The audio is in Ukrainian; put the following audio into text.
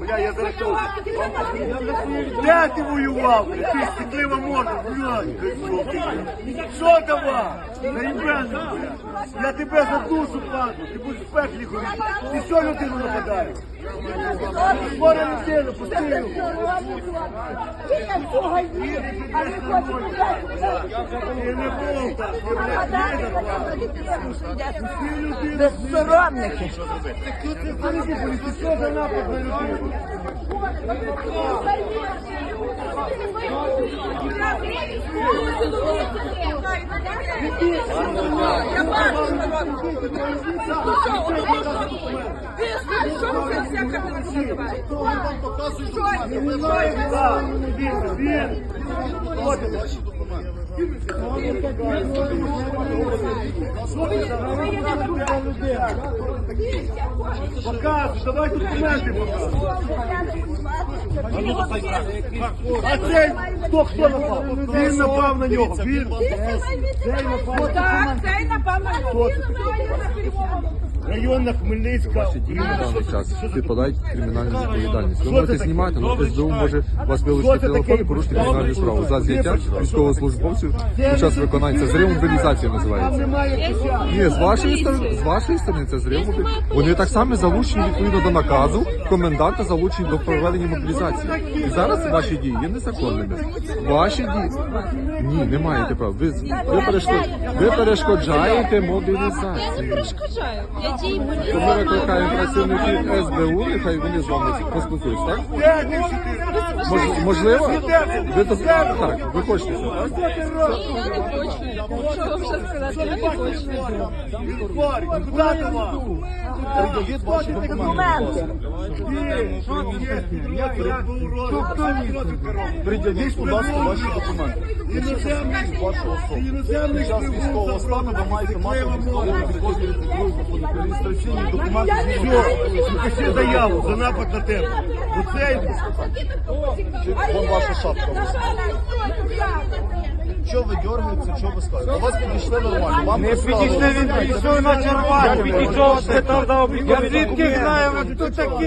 Бля, я зараз тут. Де ти воював? Ти стеклива морда. Що давай? Не бля. Я тебе за душу паду, ти будеш в пеклі ходити. Ти що людину нападаєш? Хвора людина, пусти його. Ти не болта, ти, блядь, не Безсоромники. Що за напад на людину? Я бачу, що робите. Що це всяке називаєте? Хто вам він, він. Показуй, давай документи показуй. А цей хто хто напав? Він напав на нього. Він. Цей напав. Так, цей напевно. на такий? Районна Хмельницька. на даний час підпадають під кримінальну відповідальність. Ви можете знімати, але СБУ може вас вилучити телефон і порушити кримінальну справу за зняття військовослужбовців під час виконання. Це Там називається. Ні, з вашої сторони, з вашої сторони це зрив мобілізації. Вони так само залучені відповідно до наказу коменданта залучені до проведення мобілізації. І зараз ваші дії є незаконними. Ваші дії ні, не маєте права. Ви, ви, перешкод... ви перешкоджаєте Я не перешкоджаю. Я То ми викликаємо працівників СБУ, нехай вони з вами поспілкуються, так? Ти? Мож- можливо, ви то так, ви хочете. це, так? Я не хочу. Що вам ще сказати? Я не хочу. Він хворий. Куди давай? Приділіть ваші документи. Приділіть, будь ласка, ваші документи. Іноземний іноземний військового стану ви маєте мати військову реєстраційні документи. Все, напиши заяву за напад на тебе. Оцей Вон ваша шапка. Що ви дергаєтеся, що ви скажете? До вас підійшли нормально. Вам не підійшли, він підійшов на червоні. Я підійшов, спитав, дав Я звідки знаю, ви хто такі?